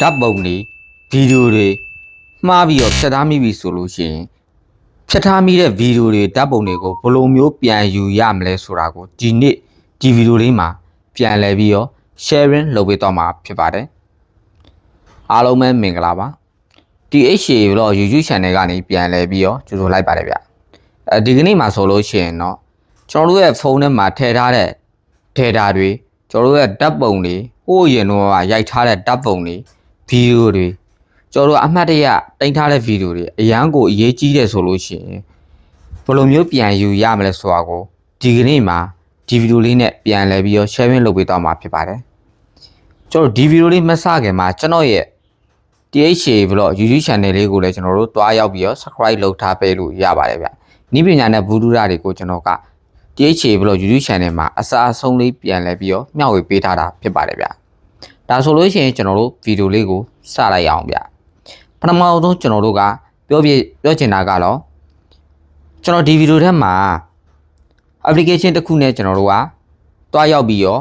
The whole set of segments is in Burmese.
ဓာတ်ပုံတွေဗီဒီယိုတွေမှားပြီးတော့ဖြတ်ထားမိပြီဆိုလို့ရှိရင်ဖြတ်ထားမိတဲ့ဗီဒီယိုတွေဓာတ်ပုံတွေကိုဘယ်လိုမျိုးပြန်ယူရမလဲဆိုတာကိုဒီနေ့ဒီဗီဒီယိုလေးမှာပြန်လည်ပြီးတော့ sharing လုပ်ပေးတော့မှာဖြစ်ပါတယ်အားလုံးပဲမင်္ဂလာပါ THA တော့ YouTube channel ကနေပြန်လည်ပြီးတော့ကြိုဆိုလိုက်ပါတယ်ဗျအဲဒီကနေ့မှာဆိုလို့ရှိရင်တော့ကျွန်တော်တို့ရဲ့ဖုန်းထဲမှာထည့်ထားတဲ့ data တွေကျွန်တော်တို့ရဲ့ဓာတ်ပုံတွေဟိုးရင်တော့ရိုက်ထားတဲ့ဓာတ်ပုံတွေ ဗီဒီယိုတွေကျွန်တော်တို့အမှတ်တရတင်ထားတဲ့ဗီဒီယိုတွေအရန်ကိုအရေးကြီးတယ်ဆိုလို့ရှိရင်ဘယ်လိုမျိုးပြန်ယူရမလဲဆိုတာကိုဒီကနေ့မှာဒီဗီဒီယိုလေးနဲ့ပြန်လည်ပြီးတော့ sharing လုပ်ပေးတော့မှာဖြစ်ပါတယ်ကျွန်တော်ဒီဗီဒီယိုလေးမစခင်မှာကျွန်တော်ရဲ့ THA Vlog YouTube channel လေးကိုလည်းကျွန်တော်တို့တွားရောက်ပြီးတော့ subscribe လုပ်ထားပေးလို့ရပါတယ်ဗျ။ဤပညာနဲ့ဘူဒူရာတွေကိုကျွန်တော်က THA Vlog YouTube channel မှာအစားအဆုံးလေးပြန်လဲပြီးတော့မျှဝေပေးထားတာဖြစ်ပါတယ်ဗျ။ ဒါဆိုလို့ရှိရင်ကျွန်တော်တို့ဗီဒီယိုလေးကိုစလိုက်အောင်ဗျ။ပထမဆုံးကျွန်တော်တို့ကပြောပြပြောချင်တာကတော့ကျွန်တော်ဒီဗီဒီယိုထဲမှာ application တစ်ခုနဲ့ကျွန်တော်တို့ကတွားရောက်ပြီးတော့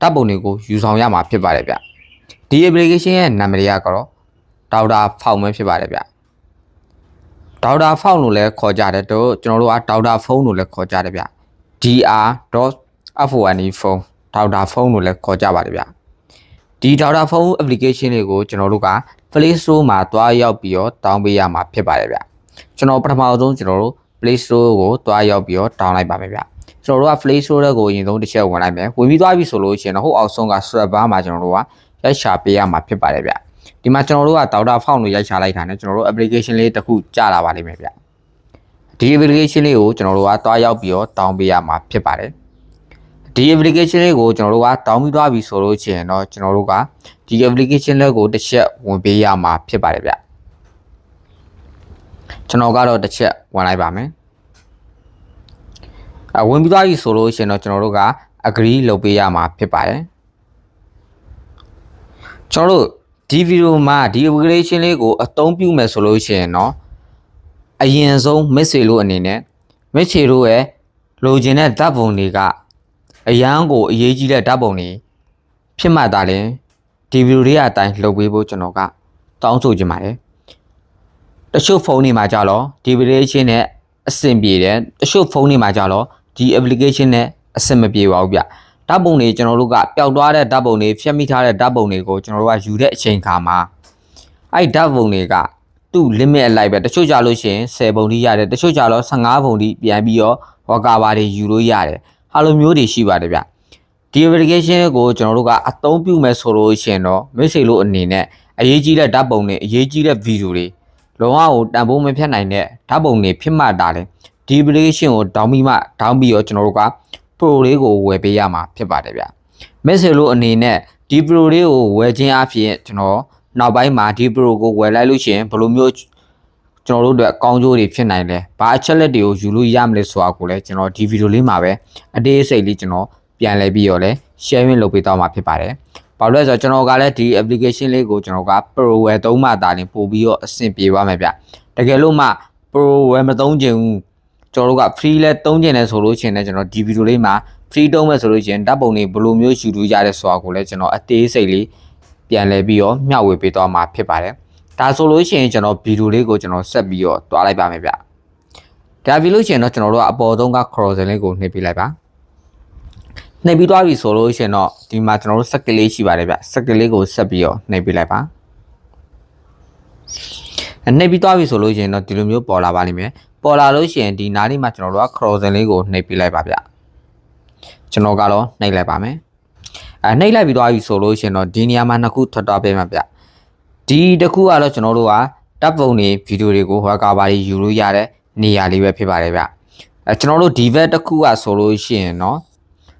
တပ်ပုံတွေကိုယူဆောင်ရမှာဖြစ်ပါတယ်ဗျ။ဒီ application ရဲ့နာမည်ကတော့ဒေါက်တာဖောင်ပဲဖြစ်ပါတယ်ဗျဒေါက်တာဖောင်လို့လည်းခေါ်ကြတယ်တို့ကျွန်တော်တို့ကဒေါက်တာဖုန်းလို့လည်းခေါ်ကြတယ်ဗျ dr.fone ဖုန်းဒေါက်တာဖုန်းလို့လည်းခေါ်ကြပါတယ်ဗျ ဒီဒေါက်တာဖုန်း application လေးကိုကျွန်တော်တို့က Play Store မှာတွားရောက်ပြီးတော့ down ပေးရမှာဖြစ်ပါတယ်ဗျကျွန်တော်ပထမဆုံးကျွန်တော်တို့ Play Store ကိုတွားရောက်ပြီးတော့ down လိုက်ပါမယ်ဗျကျွန်တော်တို့က Play Store ကိုအရင်ဆုံးတစ်ချက်ဝင်လိုက်မယ်ဝင်ပြီးသွားပြီဆိုလို့ရှိရင်တော့ဟိုအောက်ဆုံးက Swap bar မှာကျွန်တော်တို့ကရိုက်ရှာပေးရမှာဖြစ်ပါတယ်ဗျဒီမှာကျွန်တော်တို့ကဒေါက်တာဖောင်လို့ရိုက်ချလိုက်တာနဲ့ကျွန်တော်တို့ application လေးတစ်ခုကြာလာပါလိမ့်မယ်ဗျဒီ application လေးကိုကျွန်တော်တို့ကတွားရောက်ပြီးတော့တောင်းပေးရမှာဖြစ်ပါတယ် ဒီ application လေးကိုကျွန်တော်တို့ကတောင်းပြီးသွားပြီဆိုလို့ရှိရင်တော့ကျွန်တော်တို့ကဒီ application လေးကိုတစ်ချက်ဝင်ပေးရမှာဖြစ်ပါတယ်ဗျကျွန်တော်ကတော့တစ်ချက်ဝင်လိုက်ပါမယ်အဝင်ပြီးသွားပြီဆိုလို့ရှိရင်တော့ကျွန်တော်တို့က agree လုပ်ပေးရမှာဖြစ်ပါတယ်ကျွန်တော်တို့ဒီဗီဒီယိုမှာဒီ application လေးကိုအသုံးပြုမယ်ဆိုလို့ရှိရင်တော့အရင်ဆုံး message လို့အနေနဲ့ message တို့ရဲ့လိုချင်တဲ့ဓာတ်ပုံတွေက အရန်ကိုအရေးကြီးတဲ့ဓာတ်ပုံတွေဖြစ်မှသာလဲဒီဗီဒီယိုလေးအတိုင်းလုပ်ပေးဖို့ကျွန်တော်ကတောင်းဆိုချင်ပါတယ်တချို့ဖုန်းတွေမှာကြတော့ဒီ application နဲ့အဆင်ပြေတယ်တချို့ဖုန်းတွေမှာကြတော့ဒီ application နဲ့အဆင်မပြေပါဘူးဗျဓာတ်ပုံတွေကျွန်တော်တို့ကပျောက်သွားတဲ့ဓာတ်ပုံတွေဖြတ်မိထားတဲ့ဓာတ်ပုံတွေကိုကျွန်တော်တို့ကယူတဲ့အချိန်ခါမှာအဲ့ဓာတ်ပုံတွေကသူ့ limit အလိုက်ပဲတချို့ကြလို့ရှိရင်10ပုံထိရတယ်တချို့ကြတော့15ပုံထိပြန်ပြီးတော့ဝါကာဘာတွေယူလို့ရတယ် ဟာလိုမျိုးတွေရှိပါတယ်ဗျဒီ application ကိုကျွန်တော်တို့ကအသုံးပြုမယ်ဆိုလို့ရှိရင်တော့ message လို့အနေနဲ့အရေးကြီးတဲ့ဓာတ်ပုံတွေအရေးကြီးတဲ့ video တွေလုံးဝကိုတန်ဖိုးမဖြတ်နိုင်တဲ့ဓာတ်ပုံတွေဖြစ်မှတာလေဒီ application ကို down ပြီးမှ down ပြီးတော့ကျွန်တော်တို့က pro လေးကိုဝယ်ပေးရမှာဖြစ်ပါတယ်ဗျ။ message လို့အနေနဲ့ဒီ pro လေးကိုဝယ်ခြင်းအပြင်ကျွန်တော်နောက်ပိုင်းမှာဒီ pro ကိုဝယ်လိုက်လို့ရှိရင်ဘယ်လိုမျိုး ကျွန်တော်တို့အတွက်အကောင်းကျိုးတွေဖြစ်နိုင်လဲ။ဘာအချက်လက်တွေကိုယူလို့ရမလဲဆိုတာကိုလည်းကျွန်တော်ဒီဗီဒီယိုလေးမှာပဲအသေးစိတ်လေးကျွန်တော်ပြန်လည်ပြီးတော့လည်း sharing လုပ်ပေးသွားမှာဖြစ်ပါတယ်။ဘာလို့လဲဆိုတော့ကျွန်တော်ကလည်းဒီ application လေးကိုကျွန်တော်က pro ဝယ်သုံးမှသာလျှင်ပို့ပြီးတော့အဆင်ပြေပါမယ်ဗျ။တကယ်လို့မှ pro ဝယ်မသုံးချင်ဘူးကျွန်တော်တို့က free လဲသုံးကျင်တယ်ဆိုလို့ရှိရင်လည်းကျွန်တော်ဒီဗီဒီယိုလေးမှာ free တုံးမဲ့ဆိုလို့ရှိရင်ဓာတ်ပုံတွေဘယ်လိုမျိုးယူလို့ရတဲ့ဆိုတာကိုလည်းကျွန်တော်အသေးစိတ်လေးပြန်လဲပြီးတော့မျှဝေပေးသွားမှာဖြစ်ပါတယ် ဒါဆိုလို့ရှိရင်ကျွန်တော်ဗီဒီယိုလေးကိုကျွန်တော်ဆက်ပြီးတော့တွားလိုက်ပါမယ်ဗျဒါပြီးလို့ရှိရင်တော့ကျွန်တော်တို့ကအပေါ်ဆုံးက crossing လေးကိုနှိပ်ပေးလိုက်ပါနှိပ်ပြီးသွားပြီဆိုလို့ရှိရင်တော့ဒီမှာကျွန်တော်တို့စက်ကလေးရှိပါတယ်ဗျစက်ကလေးကိုဆက်ပြီးတော့နှိပ်ပေးလိုက်ပါနှိပ်ပြီးသွားပြီဆိုလို့ရှိရင်တော့ဒီလိုမျိုးပေါ်လာပါလိမ့်မယ်ပေါ်လာလို့ရှိရင်ဒီနားလေးမှာကျွန်တော်တို့က crossing လေးကိုနှိပ်ပေးလိုက်ပါဗျကျွန်တော်ကတော့နှိပ်လိုက်ပါမယ်အဲနှိပ်လိုက်ပြီးသွားပြီဆိုလို့ရှိရင်တော့ဒီနေရာမှာနှစ်ခုထွက်သွားပေးမှာဗျ ဒီတစ်ခုကတော့ကျွန်တော်တို့ကတပ်ပုံတွေဗီဒီယိုတွေကိုဟောကာဘာတွေယူလို့ရတဲ့နေရာလေးပဲဖြစ်ပါတယ်ဗျအဲကျွန်တော်တို့ဒီဘက်တစ်ခုကဆိုလို့ရှိရင်เนาะ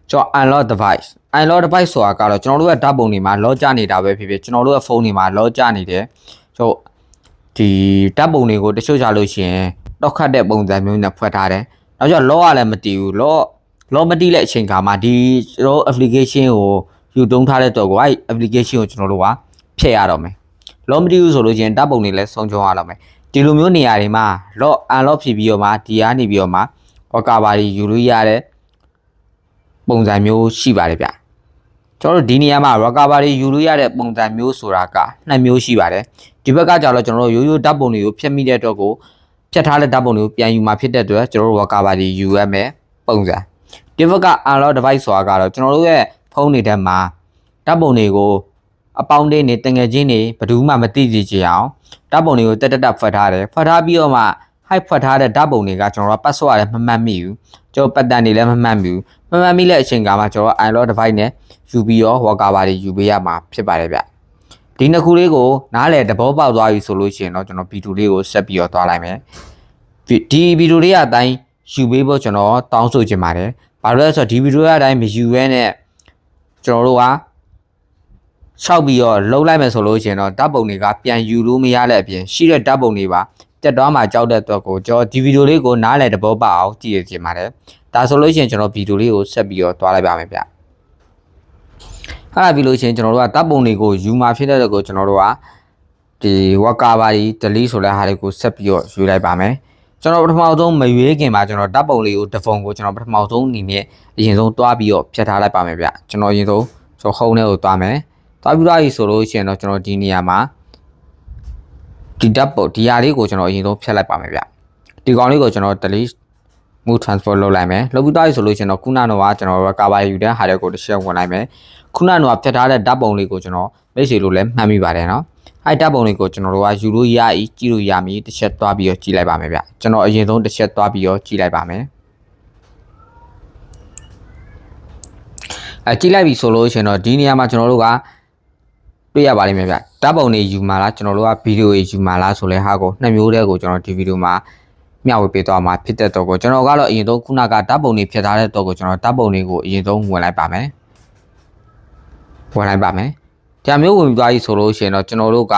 ကျွန်တော် unlock device unlock device ဆိုတာကတော့ကျွန်တော်တို့ရဲ့ဓာတ်ပုံတွေမှာ lock ကျနေတာပဲဖြစ်ဖြစ်ကျွန်တော်တို့ရဲ့ဖုန်းတွေမှာ lock ကျနေတယ်ကျွန်တော်ဒီဓာတ်ပုံတွေကိုတချို့ကြလို့ရှိရင်တောက်ခတ်တဲ့ပုံစံမျိုးနဲ့ဖွက်ထားတယ်နောက်ကျ lock ကလည်းမတည်ဘူး lock lock မတည်တဲ့အချိန်ခါမှာဒီကျွန်တော် application ကိုယူတုံးထားတဲ့တော့ကိုအဲ့ application ကိုကျွန်တော်တို့ကဖျက်ရတော့မယ် lock မတည်ဘူးဆိုလို့ချင်းတပ်ပုံတွေလည်းဆုံးချုံရတော့မယ်ဒီလိုမျိုးနေရာတွေမှာ lock unlock ဖြစ်ပြီးတော့မှဒီကနေပြီးတော့မှဟောကာဘာတွေယူလို့ရတဲ့ပုံစံမျိုးရှိပါတယ်ဗျကျွန်တော်တို့ဒီနေရာမှာ recovery ယူလို့ရတဲ့ပုံစံမျိုးဆိုတာကနှစ်မျိုးရှိပါတယ်ဒီဘက်ကကြတော့ကျွန်တော်တို့ရိုးရိုးဓာတ်ပုံတွေကိုဖြတ်မိတဲ့အတွက်ကိုဖြတ်ထားတဲ့ဓာတ်ပုံတွေကိုပြန်ယူมาဖြစ်တဲ့အတွက်ကျွန်တော်တို့ recovery ယူရမယ်ပုံစံဒီဘက်က unlock device ဆိုတာကတော့ကျွန်တော်တို့ရဲ့ဖုန်းတွေထဲမှာဓာတ်ပုံတွေကို အပေါင်းတွေနေတငယ်ချင်းတွေဘယ်သူမှမသိကြချင်အောင်ဓာတ်ပုံတွေကိုတက်တက်တက်ဖွက်ထားတယ်ဖွက်ထားပြီးတော့မှ hide ဖွက်ထားတဲ့ဓာတ်ပုံတွေကကျွန်တော်တို့ password လည်းမမှတ်မိဘူးကျွန်တော်ပတ်တန်တွေလည်းမမှတ်မိဘူးမမှတ်မိတဲ့အချိန်ကမှကျွန်တော် unlock device နဲ့ယူပြီးတော့ worker ဘာတွေယူပေးရမှာဖြစ်ပါတယ်ဗျဒီနှစ်ခုလေးကိုနားလည်သဘောပေါက်သွားပြီဆိုလို့ရှိရင်တော့ကျွန်တော်ဗီဒီယိုလေးကိုဆက်ပြီးတော့သွားလိုက်မယ်ဒီဗီဒီယိုလေးအတိုင်းယူပေးဖို့ကျွန်တော်တောင်းဆိုချင်ပါတယ်ဘာလို့လဲဆိုတော့ဒီဗီဒီယိုအတိုင်းမယူရဲနဲ့ကျွန်တော်တို့က ရှောက်ပြီးတော့လှုပ်လိုက်မယ်ဆိုလို့ရှိရင်တော့တပ်ပုံတွေကပြန်ယူလို့မရတဲ့အပြင်ရှိတဲ့တပ်ပုံတွေပါတက်သွားမှကြောက်တဲ့အတွက်ကိုကျွန်တော်ဒီဗီဒီယိုလေးကိုနားလည်သဘောပေါက်အောင်ကြည့်ရချင်ပါတယ်ဒါဆိုလို့ရှိရင်ကျွန်တော်ဗီဒီယိုလေးကိုဆက်ပြီးတော့သွားလိုက်ပါမယ်ဗျအဲ့ဒါပြီးလို့ရှိရင်ကျွန်တော်တို့ကတပ်ပုံတွေကိုယူมาဖြစ်တဲ့အတွက်ကိုကျွန်တော်တို့ကဒီဝက်ကာဘာဒီ delete ဆိုတဲ့ဟာတွေကိုဆက်ပြီးတော့ယူလိုက်ပါမယ်ကျွန်တော်ပထမဆုံးမရွေးခင်မှာကျွန်တော်ဓာတ်ပုံလေးကိုတစ်ဖုံကိုကျွန်တော်ပထမဆုံးအနေနဲ့အရင်ဆုံးတွားပြီးတော့ဖြတ်ထားလိုက်ပါမယ်ဗျကျွန်တော်အရင်ဆုံးကျွန်တော်ဟုံးထဲကိုတွားမယ် တွားပြီးတော့ဆိုလို့ရှိရင်တော့ကျွန်တော်ဒီနေရာမှာဒီဓာတ်ပုံဒီဟာလေးကိုကျွန်တော်အရင်ဆုံးဖြတ်လိုက်ပါမယ်ဗျဒီကောင်လေးကိုကျွန်တော် delete move transfer လုပ်လိုက်မယ်လုပ်ပြီးတော့ဆိုလို့ရှိရင်တော့ခုနကတော့ကျွန်တော် recover ယူတဲ့ဟာတွေကိုတစ်ချက်ဝင်လိုက်မယ်ခုနကတော့ဖြတ်ထားတဲ့ဓာတ်ပုံလေးကိုကျွန်တော်မိတ်ဆွေလို့လည်းမှတ်မိပါတယ်နော်အဲ့ဓာတ်ပုံလေးကိုကျွန်တော်တို့ကယူလို့ရဤကြည့်လို့ရမည်တစ်ချက်သွားပြီးတော့ကြည့်လိုက်ပါမယ်ဗျကျွန်တော်အရင်ဆုံးတစ်ချက်သွားပြီးတော့ကြည့်လိုက်ပါမယ်အဲကြည့်လိုက်ပြီဆိုလို့ရှိရင်တော့ဒီနေရာမှာကျွန်တော်တို့က တွေ့ရပါလိမ့်မယ်ဗျဓာတ်ပုံတွေယူမှာလားကျွန်တော်တို့ကဗီဒီယိုတွေယူမှာလားဆိုလဲဟာကိုနှစ်မျိုးတည်းကိုကျွန်တော်ဒီဗီဒီယိုမှာမျှဝေပေးသွားမှာဖြစ်တဲ့တော့ကိုကျွန်တော်ကတော့အရင်ဆုံးခုနကဓာတ်ပုံတွေဖြတ်ထားတဲ့တော့ကိုကျွန်တော်ဓာတ်ပုံတွေကိုအရင်ဆုံးဝင်လိုက်ပါမယ်ဝင်လိုက်ပါမယ်ဒါမျိုးဝင်ပြီးသွားပြီဆိုလို့ရှိရင်တော့ကျွန်တော်တို့က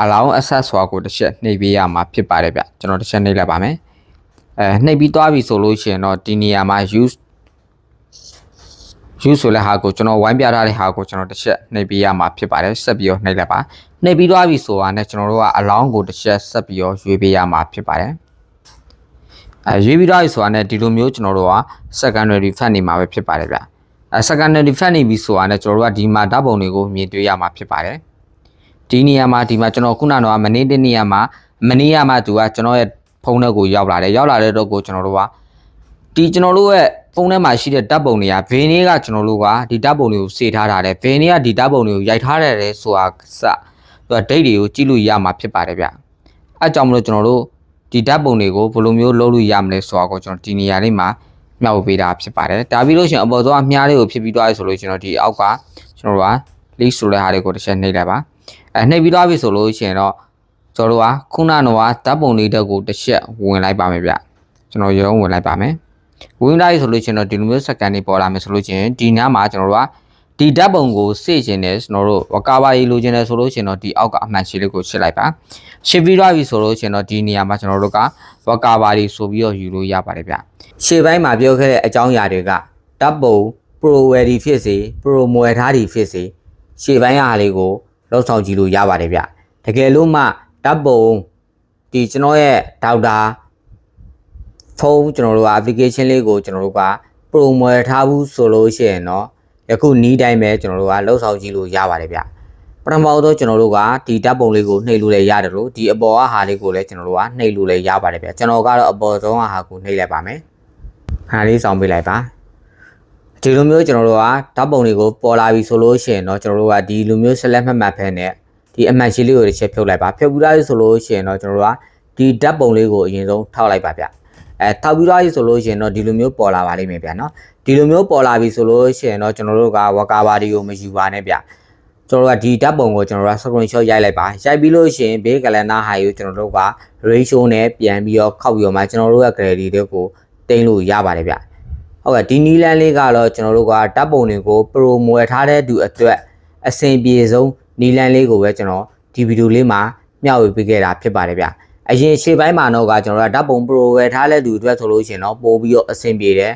အလောင်း access ဆိုတာကိုတစ်ချက်နှိပ်ပေးရမှာဖြစ်ပါတယ်ဗျကျွန်တော်တစ်ချက်နှိပ်လိုက်ပါမယ်အဲနှိပ်ပြီးသွားပြီဆိုလို့ရှိရင်တော့ဒီနေရာမှာ use use ဆိုတဲ့ဟာကိုကျွန်တော်ဝိုင်းပြထားတဲ့ဟာကိုကျွန်တော်တစ်ချက်နှိပ်ပေးရမှာဖြစ်ပါတယ်ဆက်ပြီးတော့နှိပ်လိုက်ပါနှိပ်ပြီးသွားပြီဆိုတာနဲ့ကျွန်တော်တို့ကအလောင်းကိုတစ်ချက်ဆက်ပြီးတော့ရွေးပေးရမှာဖြစ်ပါတယ်အဲရွေးပြီးသွားပြီဆိုတာနဲ့ဒီလိုမျိုးကျွန်တော်တို့က secondary fat နေမှာပဲဖြစ်ပါတယ်ဗျအဲ secondary fat နေပြီဆိုတာနဲ့ကျွန်တော်တို့ကဒီမှာဓာတ်ပုံတွေကိုမြင်တွေ့ရမှာဖြစ်ပါတယ်ဒီနေရာမှာဒီမှာကျွန်တော်ခုနကတော့မနေ့တနေ့မှာမနေ့ကမှသူကကျွန်တော်ရဲ့ဖုန်းထဲကိုရောက်လာတယ်ရောက်လာတဲ့တော့ကိုကျွန်တော်တို့က ဒီကျွန်တော်တို့ရဲ့ဖုန်းထဲမှာရှိတဲ့ဓာတ်ပုံတွေကဗင်းလေးကကျွန်တော်တို့ကဒီဓာတ်ပုံတွေကိုစေထားတာတယ်ဗင်းလေးကဒီဓာတ်ပုံတွေကိုရိုက်ထားတယ်ဆိုတာစသူကဒိတ်တွေကိုကြည့်လို့ရမှာဖြစ်ပါတယ်ဗျအဲကြောင့်မလို့ကျွန်တော်တို့ဒီဓာတ်ပုံတွေကိုဘယ်လိုမျိုးလုပ်လို့ရမလဲဆိုတာကိုကျွန်တော်ဒီနေရာလေးမှာမျှဝေပေးတာဖြစ်ပါတယ်ဒါပြီးလို့ရှိရင်အပေါ်ဆုံးအမြားလေးကိုဖြစ်ပြီးသွားပြီဆိုလို့ကျွန်တော်ဒီအောက်ကကျွန်တော်တို့က list ဆိုတဲ့ဟာတွေကိုတစ်ချက်နှိပ်လိုက်ပါအဲနှိပ်ပြီးသွားပြီဆိုလို့ရှိရင်တော့ကျွန်တော်တို့ကခုနကတော့ဓာတ်ပုံလေးတက်ကိုတစ်ချက်ဝင်လိုက်ပါမယ်ဗျကျွန်တော်ရုံးဝင်လိုက်ပါမယ် ဝင်လိုက်ဆိုလို့ချင်းတော့ဒီလိုမျိုးစကန်တွေပေါ်လာမယ်ဆိုလို့ချင်းဒီနားမှာကျွန်တော်တို့ကဒီဓာတ်ပုံကိုစေ့ခြင်းနဲ့ကျွန်တော်တို့ဝကာဘာရီလိုချင်တယ်ဆိုလို့ချင်းတော့ဒီအောက်ကအမှန်ရှိလေးကိုရှစ်လိုက်ပါရှစ်ပြီးသွားပြီဆိုလို့ချင်းတော့ဒီနေရာမှာကျွန်တော်တို့ကဝကာဘာရီဆိုပြီးတော့ယူလို့ရပါတယ်ဗျရှေ့ပိုင်းမှာပြောခဲ့တဲ့အကြောင်းအရာတွေကဓာတ်ပုံ pro ready ဖြစ်စေ pro မွယ်ထားသည်ဖြစ်စေရှေ့ပိုင်းအားလေးကိုလောက်ဆောင်ကြည့်လို့ရပါတယ်ဗျတကယ်လို့မှဓာတ်ပုံဒီကျွန်တော်ရဲ့ဒေါက်တာ ဖုန်းကျွန်တော်တို့က application လေးကိုကျွန်တော်တို့က promo ထားဘူးဆိုလို့ရှိရင်တော့ယခုနီးတိုင်းပဲကျွန်တော်တို့ကလှုပ်ဆောင်ကြည့်လို့ရပါတယ်ဗျပထမတော့ကျွန်တော်တို့ကဒီဓာတ်ပုံလေးကိုနှိပ်လို့လည်းရတယ်လို့ဒီအပေါ်ကဟာလေးကိုလည်းကျွန်တော်တို့ကနှိပ်လို့လည်းရပါတယ်ဗျကျွန်တော်ကတော့အပေါ်ဆုံးဟာကိုနှိပ်လိုက်ပါမယ်ဟာလေးဆောင်ပေးလိုက်ပါဒီလိုမျိုးကျွန်တော်တို့ကဓာတ်ပုံတွေကိုပေါ်လာပြီဆိုလို့ရှိရင်တော့ကျွန်တော်တို့ကဒီလိုမျိုးဆက်လက်မှတ်မှတ်ဖဲနဲ့ဒီအမှန်ရှိလေးကိုတစ်ချက်ဖြုတ်လိုက်ပါဖြုတ်ပြီးသားဆိုလို့ရှိရင်တော့ကျွန်တော်တို့ကဒီဓာတ်ပုံလေးကိုအရင်ဆုံးထောက်လိုက်ပါဗျ အဲထောက်ပြီးသားဆိုလို့ရှိရင်တော့ဒီလိုမျိုးပေါ်လာပါလိမ့်မယ်ဗျနော်ဒီလိုမျိုးပေါ်လာပြီဆိုလို့ရှိရင်တော့ကျွန်တော်တို့ကဝကာဘာဒီကိုမယူပါနဲ့ဗျကျွန်တော်တို့ကဒီဓာတ်ပုံကိုကျွန်တော်တို့က screenshot ရိုက်လိုက်ပါရိုက်ပြီးလို့ရှိရင်ဘေးကလန်နာဟာကိုကျွန်တော်တို့က ratio နဲ့ပြန်ပြီးတော့ခောက်ပြီးတော့မှကျွန်တော်တို့ရဲ့ grade တွေကိုတင်လို့ရပါတယ်ဗျဟုတ်ကဲ့ဒီနီလန်းလေးကတော့ကျွန်တော်တို့ကဓာတ်ပုံတွေကို promo ထားတဲ့သူအတွက်အဆင်ပြေဆုံးနီလန်းလေးကိုပဲကျွန်တော်ဒီဗီဒီယိုလေးမှာမျှဝေပေးခဲ့တာဖြစ်ပါတယ်ဗျ အရင်ရှေ့ပိုင်းမှာတော့ကကျွန်တော်တို့ကဓာတ်ပုံ pro ဝယ်ထားတဲ့သူအတွက်ဆိုလို့ရှိရင်တော့ပို့ပြီးတော့အဆင်ပြေတယ်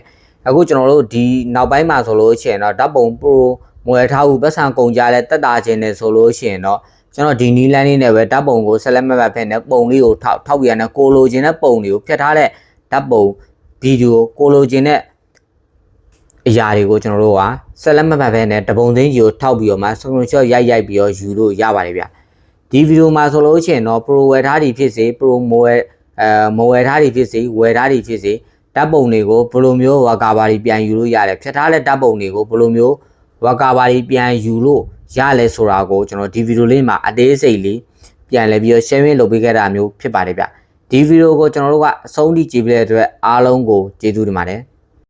အခုကျွန်တော်တို့ဒီနောက်ပိုင်းမှာဆိုလို့ရှိရင်တော့ဓာတ်ပုံ pro မွယ်ထားဘူးပတ်စံကုန်ကြလဲတက်တာခြင်းနဲ့ဆိုလို့ရှိရင်တော့ကျွန်တော်ဒီနီလန်းလေးနဲ့ပဲဓာတ်ပုံကိုဆက်လက်မှတ်မှတ်ဖက်နဲ့ပုံလေးကိုထောက်ထောက်ပြရတဲ့ကိုလိုခြင်းနဲ့ပုံတွေကိုဖြတ်ထားတဲ့ဓာတ်ပုံဗီဒီယိုကိုလိုခြင်းနဲ့အရာတွေကိုကျွန်တော်တို့ကဆက်လက်မပတ်ပဲနဲ့တပုံသိန်းကြီးကိုထောက်ပြီးတော့မှ screenshot ရိုက်ရိုက်ပြီးတော့ယူလို့ရပါတယ်ဗျ ဒီဗီဒီယိုမှာဆိုလို့ရှိရင်တော့ pro ဝယ်ထားတွေဖြစ်စေ pro မဝယ်အဲမဝယ်ထားတွေဖြစ်စေဝယ်ထားတွေဖြစ်စေဓာတ်ပုံတွေကိုဘယ်လိုမျိုးဝါကာဘာတွေပြန်ယူလို့ရတယ်ဖြတ်ထားတဲ့ဓာတ်ပုံတွေကိုဘယ်လိုမျိုးဝါကာဘာတွေပြန်ယူလို့ရလဲဆိုတာကိုကျွန်တော်ဒီဗီဒီယိုလေးမှာအသေးစိတ်လေးပြန်လဲပြီးတော့ sharing လုပ်ပေးခဲ့တာမျိုးဖြစ်ပါတယ်ဗျဒီဗီဒီယိုကိုကျွန်တော်တို့ကအဆုံးထိကြည့်ပြတဲ့အတွက်အားလုံးကိုကျေးဇူးတင်ပါတယ်